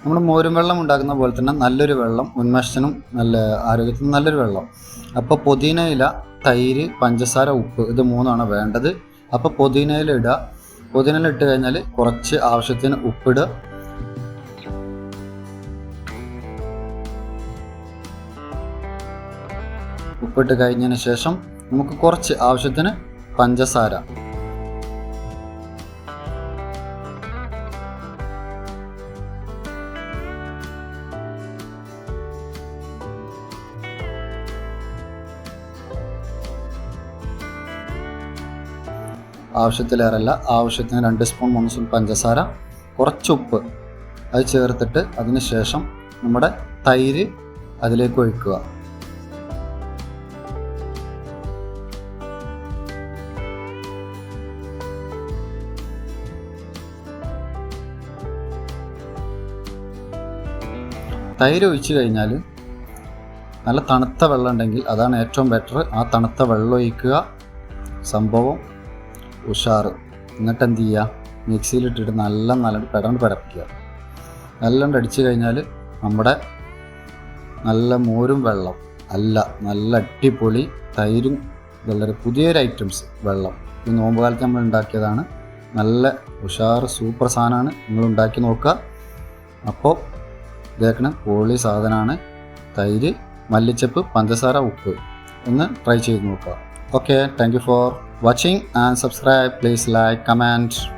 നമ്മൾ മോരും വെള്ളം ഉണ്ടാക്കുന്ന പോലെ തന്നെ നല്ലൊരു വെള്ളം ഉന്മേഷത്തിനും നല്ല ആരോഗ്യത്തിനും നല്ലൊരു വെള്ളം. അപ്പോൾ പുതിനയില തൈര് പഞ്ചസാര ഉപ്പ് ഇത് മൂന്നാണ് വേണ്ടത്. അപ്പോൾ പുതിനയില ഇടുക പുതിനയില ഇട്ട് കഴിഞ്ഞാൽ കുറച്ച് ആവശ്യത്തിന് ഉപ്പിടുക ഉപ്പിട്ട് കഴിഞ്ഞതിന് ശേഷം നമുക്ക് കുറച്ച് ആവശ്യത്തിന് പഞ്ചസാര. ആവശ്യത്തിലേറല്ല. ആവശ്യത്തിന് രണ്ട് സ്പൂൺ മൂന്ന് സ്പൂൺ പഞ്ചസാര കുറച്ച് ഉപ്പ് അത് ചേർത്തിട്ട് അതിന് ശേഷം നമ്മുടെ തൈര് അതിലേക്ക് ഒഴിക്കുക. തൈര് ഒഴിച്ചു കഴിഞ്ഞാൽ നല്ല തണുത്ത വെള്ളം ഉണ്ടെങ്കിൽ അതാണ് ഏറ്റവും ബെറ്റർ ആ തണുത്ത വെള്ളം ഒഴിക്കുക. സംഭവം ഉഷാറ്. എന്നിട്ട് എന്ത് ചെയ്യുക മിക്സിയിലിട്ടിട്ട് നല്ല നല്ല പെടണ്ട് പരപ്പിക്കുക. നല്ലോണം അടിച്ചു കഴിഞ്ഞാൽ നമ്മുടെ നല്ല മോരും വെള്ളം അല്ല നല്ല അടിപൊളി തൈരും വളരെ പുതിയൊരു ഐറ്റംസ് വെള്ളം. ഈ നോമ്പ് കാലത്ത് നമ്മൾ ഉണ്ടാക്കിയതാണ്. നല്ല ഉഷാർ സൂപ്പർ സാധനമാണ്. നിങ്ങൾ ഉണ്ടാക്കി നോക്കുക. അപ്പോൾ ഇതേക്കണം പൊളി സാധനമാണ് തൈര് മല്ലിച്ചപ്പ് പഞ്ചസാര ഉപ്പ്. ഒന്ന് ട്രൈ ചെയ്ത് നോക്കുക. Okay thank for watching and subscribe. Please like comment.